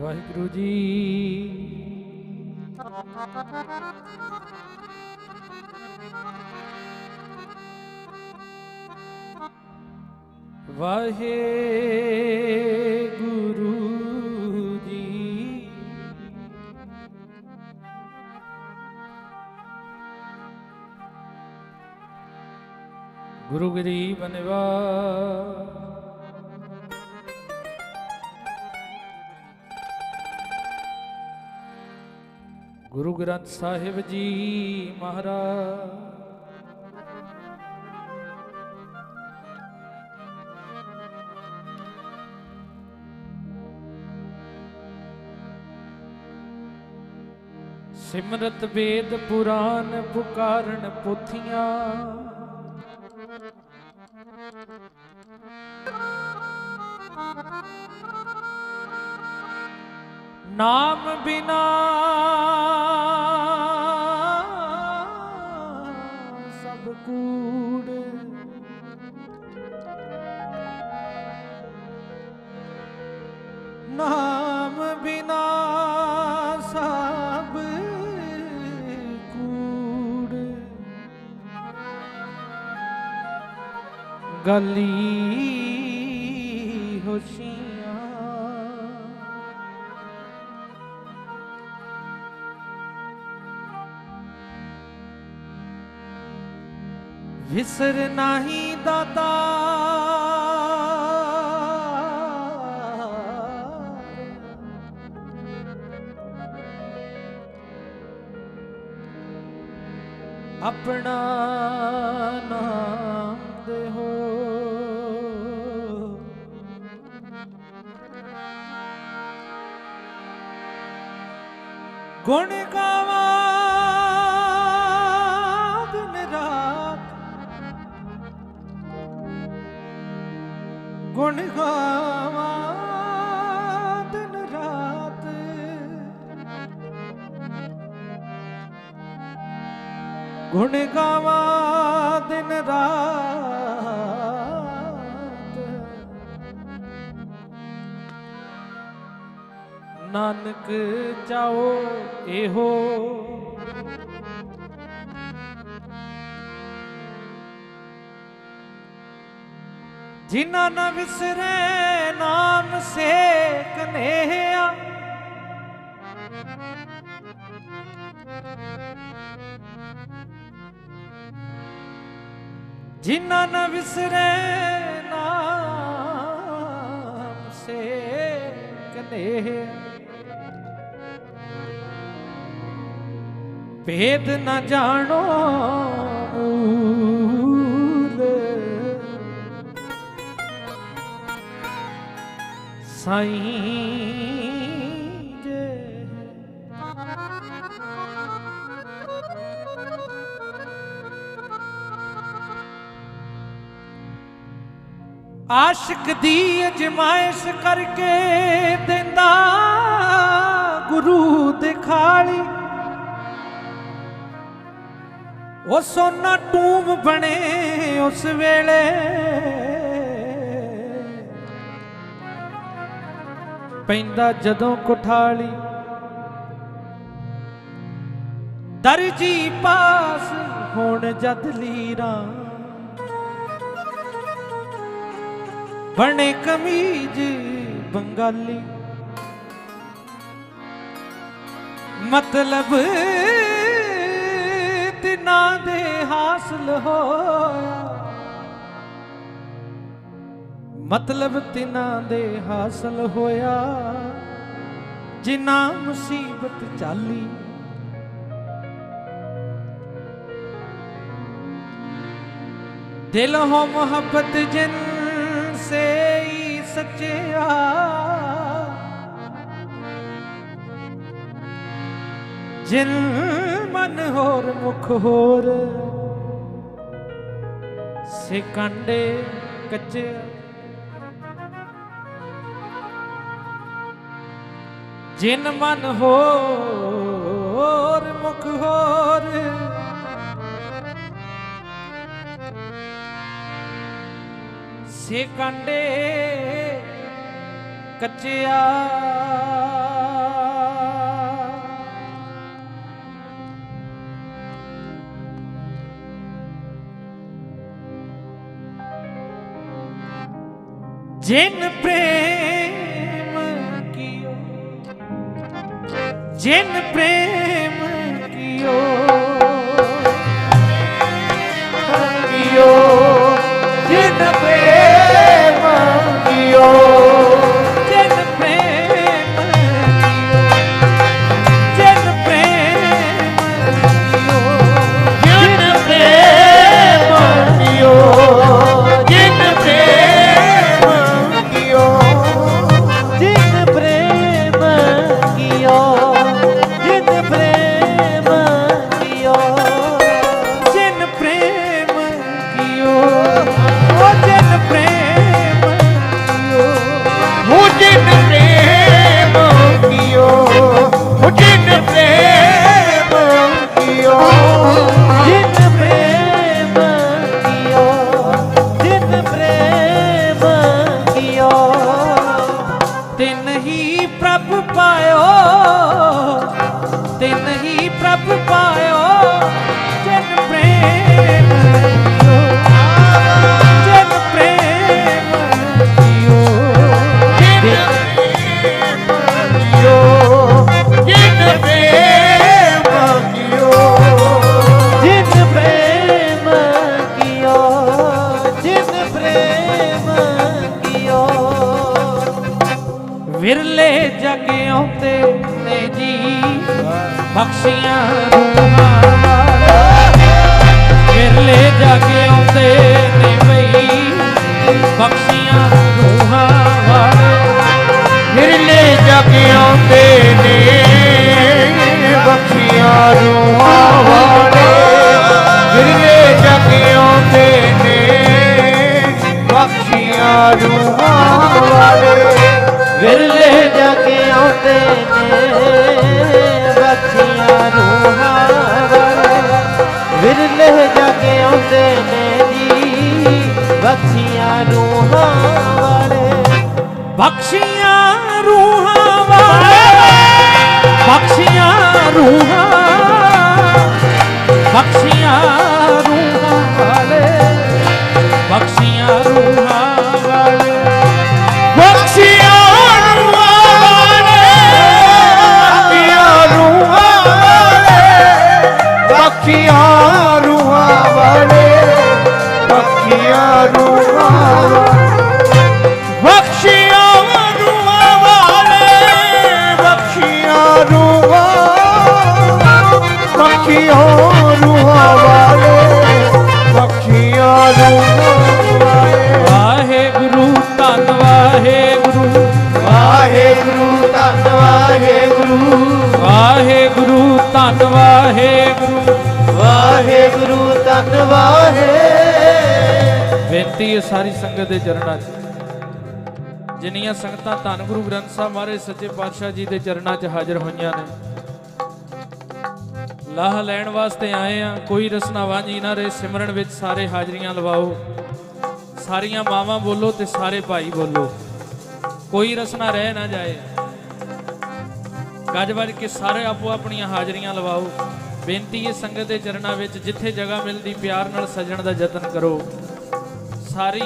ਵਾਹਿਗੁਰੂ ਜੀ। ਵਾਹਿਗੁਰੂ ਜੀ। ਗੁਰੂ ਗਰੀਬ ਨਿਵਾ ਗੁਰੂ ਗ੍ਰੰਥ ਸਾਹਿਬ ਜੀ ਮਹਾਰਾਜ। ਸਿਮਰਤ ਵੇਦ ਪੁਰਾਨ ਪੁਕਾਰਨ ਪੋਥੀਆਂ। ਨਾਮ ਬਿਨਾ ਸਭ ਕੂੜ। ਨਾਮ ਬਿਨਾ ਸਭ ਕੂੜ। ਗਲੀ ਵਿਸਰ ਨਹੀਂ ਦਾਤਾ। ਆਪਣਾ ਨਾਮ ਦੇਹੋ। ਗੁਣ ਗਾਵਾਂ ਗੁਣ ਗਾਵਾਂ ਦਿਨ ਰਾਤ। ਗੁਣ ਗਾਵਾਂ ਦਿਨ ਰਾਤ। ਨਾਨਕ ਚਾਓ ਇਹੋ ਜਿਨ੍ਹਾਂ ਨਾ ਵਿਸਰੇ, ਨਾਮ ਸੇ ਕਨੇਹਿਆ ਜਿਨ੍ਹਾਂ ਨਾ ਵਿਸਰੇ, ਨਾਮ ਸੇ ਕਨੇਹਿਆ ਭੇਦ ਨਾ ਜਾਣੋ ਸਾਈਂ ਜੇ ਆਸ਼ਿਕ ਦੀ ਅਜਮਾਇਸ਼ ਕਰਕੇ ਦਿੰਦਾ ਗੁਰੂ ਦਿਖਾਲੀ ਉਹ ਸੋਨਾ ਟੂਮ ਬਣੇ ਉਸ ਵੇਲੇ। ਪੈਂਦਾ ਜਦੋਂ ਕੁਠਾਲੀ। ਦਰਜੀ ਪਾਸ ਹੁਣ ਜਦ ਲੀਰਾਂ। ਬਣੇ ਕਮੀਜ਼ ਬੰਗਾਲੀ। ਮਤਲਬ ਤਿਨਾਂ ਦੇ ਹਾਸਲ ਹੋਇਆ। ਮਤਲਬ ਤਿਨਾਂ ਦੇ ਹਾਸਲ ਹੋਇਆ, ਜਿਨ੍ਹਾਂ ਮੁਸੀਬਤ ਚਾਲੀ। ਦਿਲ ਹੋ ਮੁਹੱਬਤ ਜਿਨ ਸੇ ਸੱਚਿਆ। ਜਿਨ ਮਨ ਹੋਰ ਮੁਖ ਹੋਰ ਸੇ ਕਾਂਡੇ ਕੱਚੇ ਜਿਨ ਮਨ ਹੋਰ ਮੁਖ ਹੋਰ। ਸੇ ਕੰਡੇ ਕੱਚਿਆ। ਜਿਨ ਪ੍ਰੇਮ जिन प्रेम कियो कियो जिन प्रेम ਵਿਰਲੇ ਜਗ ਆਉਂਦੇ ਨੇ ਜੀ। ਬਖਸ਼ੀਆਂ ਰੂਹਾਂ। ਵਾਲੇ ਵਿਰਲੇ ਜਗ ਆਉਂਦੇ ਨੇ ਬਈ। ਬਖਸ਼ੀਆਂ ਰੂਹਾਂ ਵਾਲੇ। ਵਿਰਲੇ ਜਗ ਆਉਂਦੇ ਨੇ। ਬਖਸ਼ੀਆਂ ਰੂਹਾਂ ਵਾਲੇ। ਵਿਰਲੇ ਜਗ ਆਉਂਦੇ ਨੇ। ਬਖਸ਼ੀਆਂ ਰੂਹਾਂ ਵਾਲੇ। ਵਿਰਲੇ ਜਗ ਆਉਂਦੇ ਨੇ ਬਖਸ਼ੀਆਂ ਰੂਹਾਂ ਵਾਲੇ ਵਿਰਲੇ ਜਗ ਆਉਂਦੇ ਨੇ ਜੀ ਬਖਸ਼ੀਆਂ ਰੂਹਾਂ ਵਾਲੇ ਬਖਸ਼ੀਆਂ ਰੂਹਾਂ ਵਾਲੇ। ਬਖਸ਼ੀਆਂ ਰੂਹਾਂ। ਬਖਸ਼ੀਆਂ પખિયા રૂહા વડે પખિયા રૂહા ਵਾਹਿਗੁਰੂ ਧੰਨ ਵਾਹਿਗੁਰੂ ਵਾਹਿਗੁਰੂ ਧੰਨ ਵਾਹਿਗੁਰੂ ਬੇਨਤੀ ਹੈ ਸਾਰੀ ਸੰਗਤ ਦੇ ਚਰਨਾਂ 'ਚ। ਜਿੰਨੀਆਂ ਸੰਗਤਾਂ ਧੰਨ ਗੁਰੂ ਗ੍ਰੰਥ ਸਾਹਿਬ ਮਹਾਰਾਜ ਸੱਚੇ ਪਾਤਸ਼ਾਹ ਜੀ ਦੇ ਚਰਨਾਂ 'ਚ ਹਾਜ਼ਰ ਹੋਈਆਂ ਨੇ। ਲਾਹ ਲੈਣ ਵਾਸਤੇ ਆਏ ਆ ਕੋਈ ਰਸਨਾ ਵਾਂਝੀ ਨਾ ਰਹੇ, ਸਿਮਰਨ ਵਿੱਚ ਸਾਰੇ ਹਾਜ਼ਰੀਆਂ ਲਵਾਓ। ਸਾਰੀਆਂ ਮਾਵਾਂ ਬੋਲੋ ਤੇ ਸਾਰੇ ਭਾਈ ਬੋਲੋ। ਕੋਈ ਰਸਨਾ ਰਹਿ ਨਾ ਜਾਏ। ਗੱਜ ਵੱਜ ਕੇ ਸਾਰੇ ਆਪੋ ਆਪਣੀਆਂ ਹਾਜ਼ਰੀਆਂ ਲਵਾਓ। ਬੇਨਤੀ ਹੈ ਸੰਗਤ ਦੇ ਚਰਨਾਂ ਵਿੱਚ ਜਿੱਥੇ ਜਗ੍ਹਾ ਮਿਲਦੀ, ਪਿਆਰ ਨਾਲ ਸਜਣ ਦਾ ਯਤਨ ਕਰੋ। ਸਾਰੀ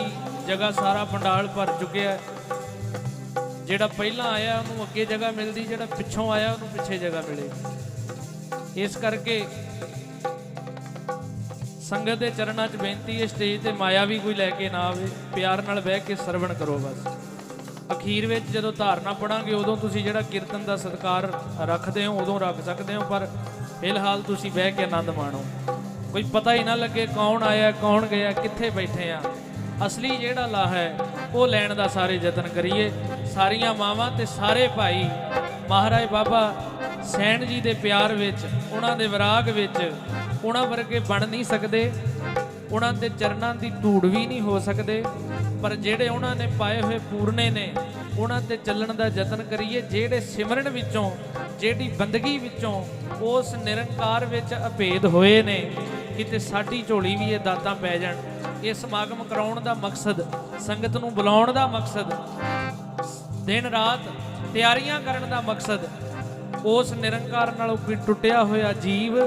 ਜਗ੍ਹਾ ਸਾਰਾ ਪੰਡਾਲ ਭਰ ਚੁੱਕਿਆ ਜਿਹੜਾ ਪਹਿਲਾਂ ਆਇਆ, ਉਹਨੂੰ ਅੱਗੇ ਜਗ੍ਹਾ ਮਿਲਦੀ, ਜਿਹੜਾ ਪਿੱਛੋਂ ਆਇਆ, ਉਹਨੂੰ ਪਿੱਛੇ ਜਗ੍ਹਾ ਮਿਲੇ। ਇਸ ਕਰਕੇ ਸੰਗਤ ਦੇ ਚਰਨਾਂ 'ਚ ਬੇਨਤੀ ਹੈ, ਸਟੇਜ ਤੇ ਮਾਇਆ ਵੀ ਕੋਈ ਲੈ ਕੇ ਨਾ ਆਵੇ। ਪਿਆਰ ਨਾਲ ਬਹਿ ਕੇ ਸਰਵਣ ਕਰੋ ਬਸ। ਅਖੀਰ ਵਿੱਚ ਜਦੋਂ ਧਾਰਨਾ ਪੜਾਂਗੇ, ਉਦੋਂ ਤੁਸੀਂ ਜਿਹੜਾ ਕੀਰਤਨ ਦਾ ਸਤਕਾਰ ਰੱਖਦੇ ਹੋ, ਉਦੋਂ ਰੱਖ ਸਕਦੇ ਹੋ, ਪਰ ਫਿਲਹਾਲ ਤੁਸੀਂ ਬਹਿ ਕੇ ਆਨੰਦ ਮਾਣੋ। ਕੋਈ ਪਤਾ ਹੀ ਨਾ ਲੱਗੇ ਕੌਣ ਆਇਆ, ਕੌਣ ਗਿਆ, ਕਿੱਥੇ ਬੈਠੇ ਆ। ਅਸਲੀ ਜਿਹੜਾ ਲਾਹ ਹੈ, ਉਹ ਲੈਣ ਦਾ ਸਾਰੇ ਯਤਨ ਕਰੀਏ। ਸਾਰੀਆਂ ਮਾਵਾਂ ਤੇ ਸਾਰੇ ਭਾਈ, ਮਹਾਰਾਜ ਬਾਬਾ ਸੈਣ ਜੀ ਦੇ ਪਿਆਰ ਵਿੱਚ, ਉਹਨਾਂ ਦੇ ਵਿਰਾਗ ਵਿੱਚ, ਉਹਨਾਂ ਵਰਗੇ ਬਣ ਨਹੀਂ ਸਕਦੇ। ਉਹਨਾਂ ਦੇ ਚਰਨਾਂ ਦੀ ਧੂੜ ਵੀ ਨਹੀਂ ਹੋ ਸਕਦੇ। ਪਰ ਜਿਹੜੇ ਉਹਨਾਂ ਨੇ ਪਾਏ ਹੋਏ ਪੂਰਨੇ ਨੇ ਉਹਨਾਂ ਤੇ ਚੱਲਣ ਦਾ ਯਤਨ ਕਰੀਏ, ਜਿਹੜੇ ਸਿਮਰਨ ਵਿੱਚੋਂ, ਜਿਹੜੀ ਬੰਦਗੀ ਵਿੱਚੋਂ ਉਸ ਨਿਰੰਕਾਰ ਵਿੱਚ ਅਭੇਦ ਹੋਏ ਨੇ, ਕਿਤੇ ਸਾਡੀ ਝੋਲੀ ਵੀ ਇਹ ਦਾਤਾਂ ਪੈ ਜਾਣ। ਇਹ ਸਮਾਗਮ ਕਰਾਉਣ ਦਾ ਮਕਸਦ, ਸੰਗਤ ਨੂੰ ਬੁਲਾਉਣ ਦਾ ਮਕਸਦ, ਦਿਨ ਰਾਤ ਤਿਆਰੀਆਂ ਕਰਨ ਦਾ ਮਕਸਦ, ਉਸ ਨਿਰੰਕਾਰ ਨਾਲੋਂ ਕੋਈ ਟੁੱਟਿਆ ਹੋਇਆ ਜੀਵ,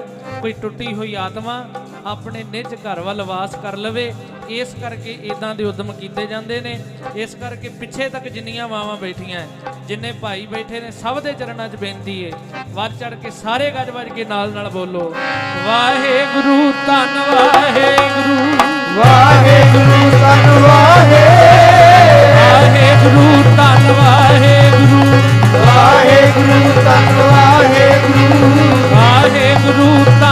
ਕੋਈ ਟੁੱਟੀ ਹੋਈ ਆਤਮਾ ਆਪਣੇ ਨਿਜ ਘਰ ਵੱਲ ਵਾਸ ਕਰ ਲਵੇ ਇਸ ਕਰਕੇ ਇਦਾਂ ਦੇ ਉਦਮ ਕੀਤੇ ਜਾਂਦੇ ਨੇ। ਇਸ ਕਰਕੇ ਪਿੱਛੇ ਤੱਕ ਜਿੰਨੀਆਂ ਮਾਵਾਂ ਬੈਠੀਆਂ ਜਿੰਨੇ ਭਾਈ ਬੈਠੇ ਨੇ ਸਭ ਦੇ ਚਰਨਾਂ 'ਚ ਬੇਨਤੀ ਹੈ ਵੱਧ ਚੜ ਕੇ ਸਾਰੇ ਗੱਜ ਵੱਜ ਕੇ ਨਾਲ ਨਾਲ ਬੋਲੋ ਵਾਹਿਗੁਰੂ ਧੰਨ ਵਾਹਿਗੁਰੂ। ਵਾਹਿਗੁਰੂ ਧੰਨ ਵਾਹਿ ਵਾਹਿਗੁਰੂ ਧੰਨ ਵਾਹਿਗੁਰੂ। ਵਾਹਿਗੁਰੂ ਧੰਨ ਵਾਹਿਗੁਰੂ। ਵਾਹਿਗੁਰੂ ਧੰਨ ਵਾਹਿਗੁਰੂ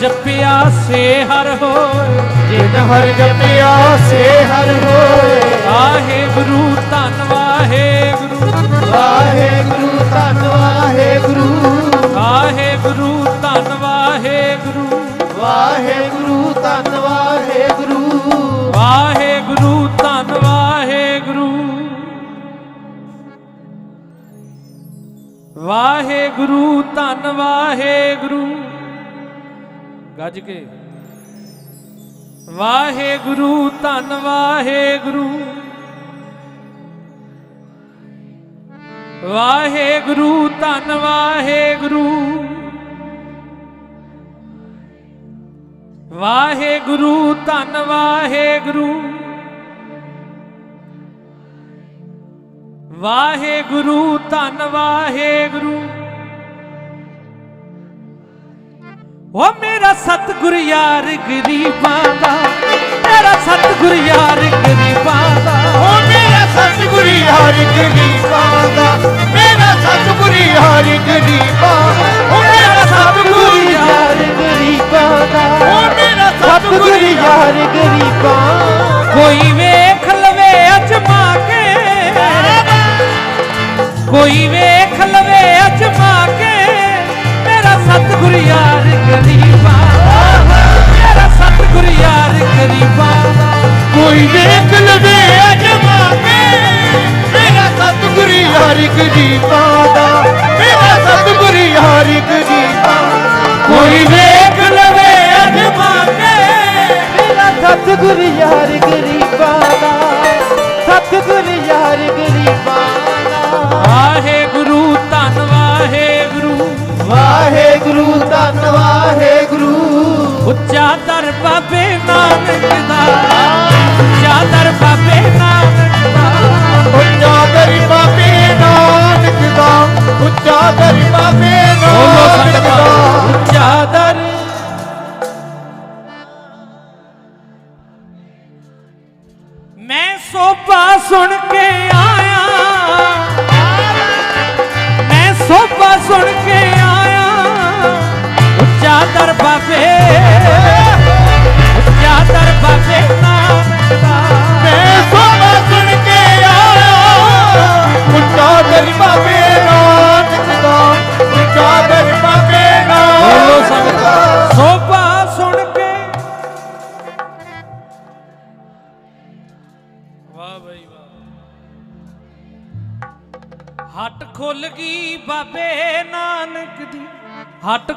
ਜਪਿਆ ਸੇ ਹਰ ਹੋਏ। ਜਿਨ ਹਰ ਜਪਿਆ ਸੇ ਹਰ ਹੋਏ। ਆਹੇ ਗੁਰੂ ਧੰਨ ਵਾਹੇ ਗੁਰੂ। ਵਾਹੇ ਗੁਰੂ ਧੰਨ ਵਾਹੇ ਗੁਰੂ। ਵਾਹੇ ਗੁਰੂ ਧੰਨ ਗੁਰੂ। ਵਾਹੇ ਗੁਰੂ ਧੰਨ ਗੁਰੂ। ਵਾਹੇ ਗੁਰੂ ਧੰਨ ਗੁਰੂ। ਵਾਹੇ ਗੁਰੂ ਧੰਨ ਗੁਰੂ। ਗੱਜ ਕੇ। ਵਾਹਿਗੁਰੂ, ਧੰਨ ਵਾਹਿਗੁਰੂ। ਵਾਹਿਗੁਰੂ, ਧੰਨ ਵਾਹਿਗੁਰੂ। ਵਾਹਿਗੁਰੂ, ਧੰਨ ਵਾਹਿਗੁਰੂ। ਵਾਹਿਗੁਰੂ, ਧੰਨ ਵਾਹਿਗੁਰੂ। ਓ ਮੇਰਾ ਸਤਿਗੁਰ ਯਾਰ ਗਰੀਬਾਂ ਦਾ ਮੇਰਾ ਸਤਿਗੁਰ ਯਾਰ ਗਰੀਬਾਂ ਦਾ। ਓ ਮੇਰਾ ਸਤਿਗੁਰ ਹਰਿ ਗਰੀਬਾਂ ਦਾ ਮੇਰਾ ਸਤਿਗੁਰ ਹਰਿ ਗਰੀਬਾਂ ਓ ਮੇਰਾ ਸਤਿਗੁਰ ਯਾਰ ਗਰੀਬਾਂ ਦਾ ਓ ਮੇਰਾ ਸਤਿਗੁਰ ਯਾਰ ਗਰੀਬਾਂ ਕੋਈ ਵੇਖ ਲਵੇ ਅਜਮਾ ਕੇ ਕੋਈ ਵੇਖ ਲਵੇ ਅਜਮਾ ਕੇ ਮੇਰਾ ਸਤਿਗੁਰ ਯਾਰ ਗਰੀਬਾਂ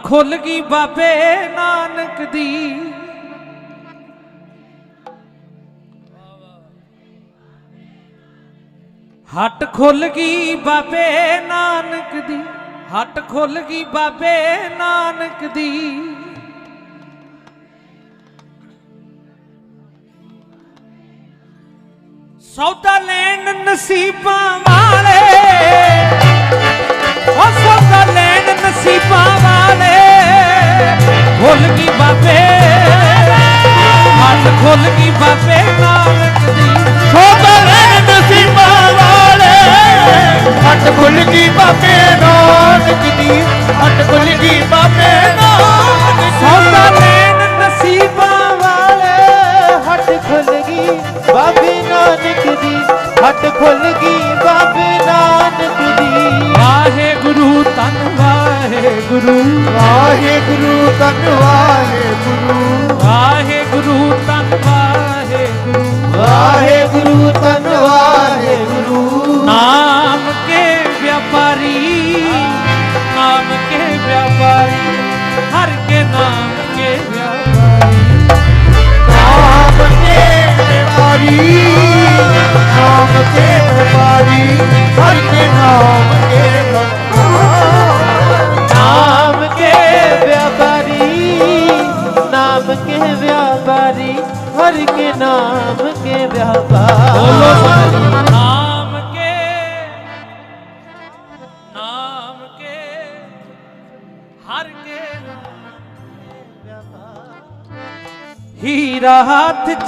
ਖੁੱਲ ਗਈ ਬਾਬੇ ਨਾਨਕ ਦੀ। ਹੱਟ ਖੁੱਲ ਗਈ ਬਾਬੇ ਨਾਨਕ ਦੀ, ਹੱਟ ਖੁੱਲ ਗਈ ਬਾਬੇ ਨਾਨਕ ਦੀ। ਸੌਦਾ ਲੈਣ ਨਸੀਬਾਂ ਵਾਲੇ ਉਹ ਸੌਦਾ ਲੈਣ ਨਸੀਬਾਂ ਖੁੱਲ ਗਈ ਬਾਬੇ? ਹੱਥ ਖੁੱਲ ਗਈ ਬਾਬੇ ਨਾਨਕ ਦੀ? ਸੋਭਾ ਲੈਣ ਨਸੀਬਾਂ ਵਾਲੇ। ਹੱਟ ਖੁੱਲ ਗਈ ਬਾਬੇ ਨਾਨਕ ਦੀ? ਹੱਟ ਖੁੱਲ ਗਈ ਬਾਬੇ ਨਾਨਕ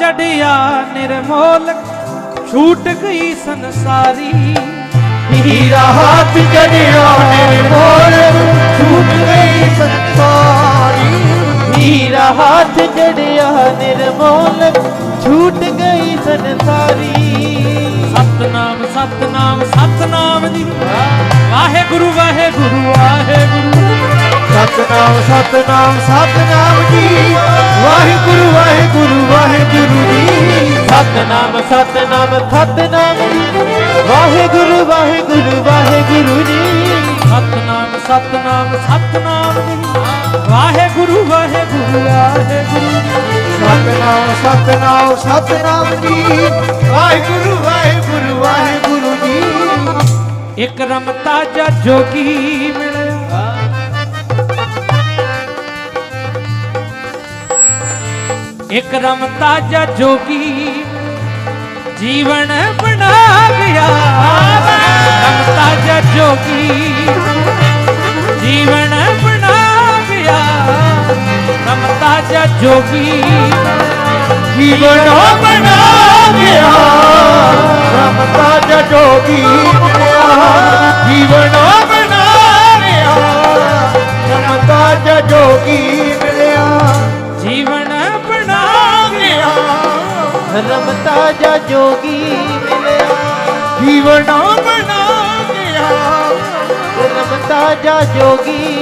ਚੜਿਆ ਨਿਰਮੋਲ, ਛੂਟ ਗਈ ਸੰਸਾਰੀ। ਹੀਰਾ ਹੱਥ ਜੜਿਆ ਨੇ ਛੂਟ ਗਈ ਸੰਸਾਰੀ। ਹੀਰਾ ਹੱਥ ਚੜਿਆ ਨਿਰਮੋਲ, ਛੂਟ ਗਈ ਸੰਸਾਰੀ। ਸਤਨਾਮ ਸਤਨਾਮ ਸਤਨਾਮ ਦੀ ਵਾਹਿਗੁਰੂ ਵਾਹਿਗੁਰੂ ਵਾਹਿਗੁਰੂ। ਸਤਨਾਮ ਸਤਨਾਮ ਸਤਨਾਮ ਜੀ। ਵਾਹਿਗੁਰੂ ਵਾਹਿਗੁਰੂ ਵਾਹਿਗੁਰੂ ਜੀ। ਸਤਨਾਮ ਸਤਨਾਮ ਸਤਨਾਮ ਜੀ। ਵਾਹਿਗੁਰੂ ਵਾਹਿਗੁਰੂ ਵਾਹਿਗੁਰੂ ਜੀ। ਸਤਨਾਮ ਸਤਨਾਮ ਸਤਨਾਮ ਜੀ। ਵਾਹਿਗੁਰੂ ਵਾਹਿਗੁਰੂ ਵਾਹਿਗੁਰੂ ਸਤਨਾਮ ਸਤਨਾਮ ਸਤਨਾਮ ਜੀ। ਵਾਹਿਗੁਰੂ ਵਾਹਿਗੁਰੂ ਵਾਹਿਗੁਰੂ ਜੀ। ਇੱਕ ਰਮਤਾ ਜਾ ਜੋਗੀ ਮਿਲਿਆ ਇੱਕ ਰਮਤਾ ਜਾ ਜੋਗੀ ਜੀਵਨ ਬਣਾ ਗਿਆ ਰਮਤਾ ਜਾ ਜੋਗੀ ਜੀਵਨ ਬਣਾ ਗਿਆ ਰਮਤਾ ਜਾ ਜੋਗੀ ਜੀਵਨ ਬਣਾ ਗਿਆ ਰਮਤਾ ਜੋਗੀ ਮਿਲਿਆ ਜੀਵਨ ਬਣਾ ਗਿਆ ਰਮਤਾ ਜੋਗੀ ਰਮਤਾ ਜਾ ਜੋਗੀ ਮਿਲਿਆ। ਜੀਵਨ ਬਣਾ ਗਿਆ। ਰਮਤਾ ਜਾ ਜੋਗੀ